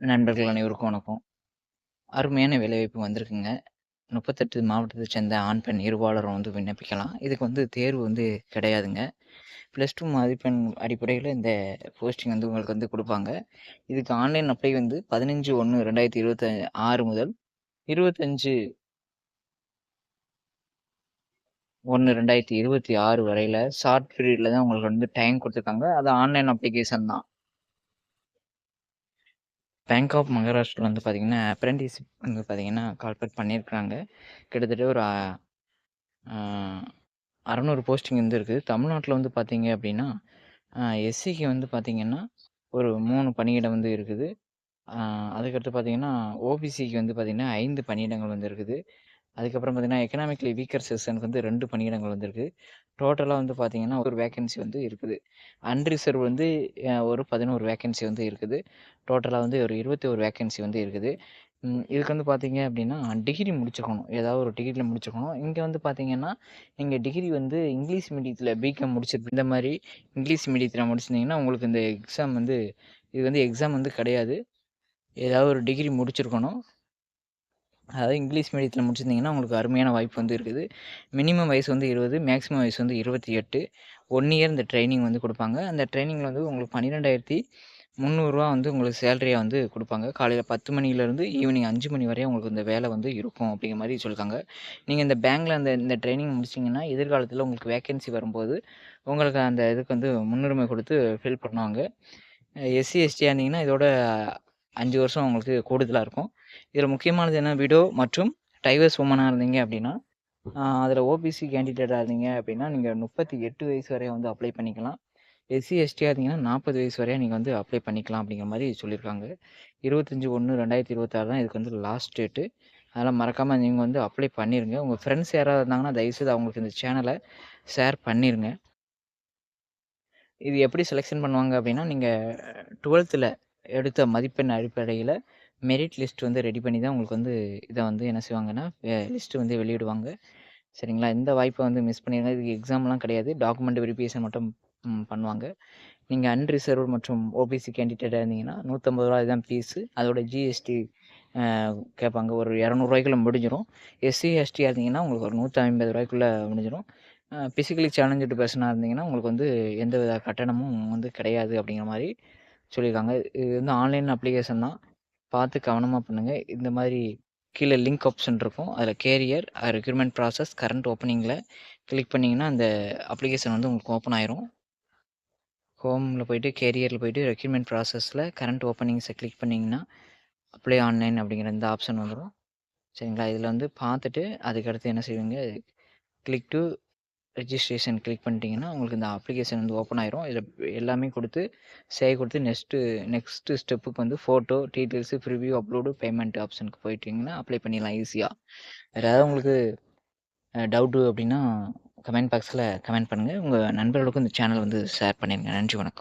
நண்பர்கள் அனைவருக்கும் வணக்கம். அருமையான வேலைவாய்ப்பு வந்திருக்குங்க. 38 மாவட்டத்தை சேர்ந்த ஆண், பெண் இருவாளரும் வந்து விண்ணப்பிக்கலாம். இதுக்கு வந்து தேர்வு வந்து கிடையாதுங்க. ப்ளஸ் டூ மதிப்பெண் அடிப்படையில் இந்த போஸ்டிங் வந்து உங்களுக்கு வந்து கொடுப்பாங்க இதுக்கு ஆன்லைன் அப்ளை வந்து 15/1/2026 முதல் இருபத்தஞ்சு ஒன்று ரெண்டாயிரத்தி இருபத்தி ஆறு வரையில் ஷார்ட் பீரியடில் தான் உங்களுக்கு வந்து டைம் கொடுத்துருக்காங்க அது ஆன்லைன் அப்ளிகேஷன் தான். பேங்க் ஆஃப் மகாராஷ்டிரா வந்து பார்த்திங்கன்னா அப்ரெண்டிஸ்ஷிப் வந்து பார்த்திங்கன்னா கால்குலேட் பண்ணியிருக்காங்க. கிட்டத்தட்ட ஒரு அறநூறு போஸ்டிங் வந்து இருக்குது. தமிழ்நாட்டில் வந்து பார்த்தீங்க அப்படின்னா எஸ்சிக்கு வந்து பார்த்திங்கன்னா ஒரு மூணு பணியிடம் வந்து இருக்குது. அதுக்கடுத்து பார்த்தீங்கன்னா, ஓபிசிக்கு வந்து பார்த்திங்கன்னா ஐந்து பணியிடங்கள் வந்து இருக்குது. அதுக்கப்புறம் பார்த்தீங்கன்னா, எக்கனாமிக்கலி வீக்கர் செக்ஷனுக்கு வந்து ரெண்டு பணியிடங்கள் வந்திருக்கு டோட்டலாக வந்து பார்த்தீங்கன்னா, ஒரு வேக்கன்சி வந்து இருக்குது. அன்ரிசர்வ் வந்து ஒரு 11 வேக்கன்சி வந்து இருக்குது. டோட்டலாக வந்து ஒரு 21 வேக்கன்சி வந்து இருக்குது. இதுக்கு வந்து பார்த்தீங்க அப்படின்னா டிகிரி முடிச்சிருக்கணும். ஏதாவது ஒரு டிகிரியில் முடிச்சிருக்கணும். இங்கே வந்து பார்த்தீங்கன்னா, இங்கே டிகிரி வந்து இங்கிலீஷ் மீடியத்தில் பிகாம் முடிச்சிருப்பீங்க. இந்த மாதிரி இங்கிலீஷ் மீடியத்தில் முடிச்சிருந்தீங்கன்னா, உங்களுக்கு இந்த எக்ஸாம் வந்து இது வந்து எக்ஸாம் வந்து கிடையாது. ஏதாவது ஒரு டிகிரி முடிச்சிருக்கணும். அதாவது இங்கிலீஷ் மீடியத்தில் முடிச்சிருந்தீங்கன்னா, உங்களுக்கு அருமையான வாய்ப்பு வந்து இருக்குது. மினிமம் வயசு வந்து 20, மேக்ஸிமம் வயசு வந்து 28. 1 இயர் இந்த ட்ரைனிங் வந்து கொடுப்பாங்க அந்த ட்ரைனிங்கில் வந்து உங்களுக்கு பன்னிரெண்டாயிரத்தி முந்நூறுரூவா வந்து உங்களுக்கு சேலரியாக வந்து கொடுப்பாங்க காலையில் பத்து மணிலேருந்து ஈவினிங் அஞ்சு மணி வரையும் உங்களுக்கு இந்த வேலை வந்து இருக்கும் அப்படிங்கிற மாதிரி சொல்லியிருக்காங்க. நீங்கள் இந்த பேங்க்கில் அந்த இந்த ட்ரைனிங் முடிச்சிங்கன்னா, எதிர்காலத்தில் உங்களுக்கு வேக்கன்சி வரும்போது, உங்களுக்கு அந்த இதுக்கு வந்து முன்னுரிமை கொடுத்து ஃபில் பண்ணுவாங்க. எஸ்சி, எஸ்டி இருந்தீங்கன்னா, இதோட அஞ்சு வருஷம் உங்களுக்கு கூடுதலாக இருக்கும். இதில் முக்கியமானது என்ன விடோ மற்றும் டைவர்ஸ் உமனாக இருந்தீங்க அப்படின்னா அதில் ஓபிசி கேண்டிடேட்டாக இருந்தீங்க அப்படின்னா நீங்கள் முப்பத்தி எட்டு வயசு வரையும் வந்து அப்ளை பண்ணிக்கலாம். எஸ்சி, எஸ்டியாக இருந்தீங்கன்னா 40 வயசு வரையும் நீங்கள் வந்து அப்ளை பண்ணிக்கலாம் அப்படிங்கிற மாதிரி சொல்லியிருக்காங்க. 25/1/2026 தான் இதுக்கு வந்து லாஸ்ட் டேட்டு. அதெல்லாம் மறக்காமல் நீங்கள் வந்து அப்ளை பண்ணிடுங்க உங்கள் ஃப்ரெண்ட்ஸ் யாராவது இருந்தாங்கன்னா, தயவுசெய்து அவங்களுக்கு இந்த சேனலை ஷேர் பண்ணிடுங்க இது எப்படி செலெக்ஷன் பண்ணுவாங்க அப்படின்னா நீங்கள் டுவெல்த்தில் எடுத்த மதிப்பெண் அடிப்படையில் மெரிட் லிஸ்ட் வந்து ரெடி பண்ணி தான் உங்களுக்கு வந்து இதை வந்து என்ன செய்வாங்கன்னா, லிஸ்ட் வந்து வெளியிடுவாங்க. சரிங்களா? இந்த வாய்ப்பை வந்து மிஸ் பண்ணிடுங்க இதுக்கு எக்ஸாம்லாம் கிடையாது. டாக்குமெண்ட் வெரிஃபிகேஷன் மட்டும் பண்ணுவாங்க. நீங்கள் அன்ரிசர்வ்ட் மற்றும் ஓபிசி கேண்டிடேட்டாக இருந்தீங்கன்னா, நூற்றம்பது ரூபா இதுதான் ஃபீஸு. அதோட ஜிஎஸ்டி கேட்பாங்க. ஒரு ரூ. 200க்குள்ள முடிஞ்சிரும். எஸ்சி, எஸ்டியா இருந்தீங்கன்னா, உங்களுக்கு ஒரு ரூ. 150க்குள்ள முடிஞ்சிரும். அ பிசிக்கலி சேலஞ்சுட்டு பர்சனாக இருந்தீங்கன்னா, உங்களுக்கு வந்து எந்த வித கட்டணமும் வந்து கிடையாது அப்படிங்கிற மாதிரி சொல்லியிருக்காங்க. இது வந்து ஆன்லைன் அப்ளிகேஷன் தான். பார்த்து கவனமாக பண்ணுங்கள் இந்த மாதிரி கீழே லிங்க் ஆப்ஷன் இருக்கும். அதில் கேரியர், ரெக்ரூட்மென்ட் ப்ராசஸ், கரண்ட் ஓப்பனிங்கில் கிளிக் பண்ணிங்கன்னா அந்த அப்ளிகேஷன் வந்து உங்களுக்கு ஓப்பன் ஆயிரும். ஹோம்ல போயிட்டு கேரியரில் போயிட்டு ரெக்ரூட்மென்ட் ப்ராசஸில் கரண்ட் ஓப்பனிங்ஸை கிளிக் பண்ணிங்கன்னா அப்ளை ஆன்லைன் அப்படிங்கிற இந்த ஆப்ஷன் வந்துடும் சரிங்களா? இதில் வந்து பார்த்துட்டு அதுக்கடுத்து என்ன செய்வீங்க, கிளிக் டூ ரெஜிஸ்ட்ரேஷன் கிளிக் பண்ணிட்டீங்கன்னா, உங்களுக்கு இந்த அப்ளிகேஷன் வந்து ஓப்பன் ஆயிரும். இதில் எல்லாமே கொடுத்து சேவை கொடுத்து நெக்ஸ்ட்டு நெக்ஸ்ட்டு ஸ்டெப்புக்கு வந்து photo, details preview upload, payment ஆப்ஷனுக்கு போயிட்டீங்கன்னா, அப்ளை பண்ணிடலாம் ஈஸியாக வேறு ஏதாவது உங்களுக்கு டவுட்டு அப்படின்னா கமெண்ட் பாக்ஸில் கமெண்ட் பண்ணுங்கள் உங்கள் நண்பர்களுக்கும் இந்த சேனல் வந்து ஷேர் பண்ணிடுங்க நன்றி, வணக்கம்.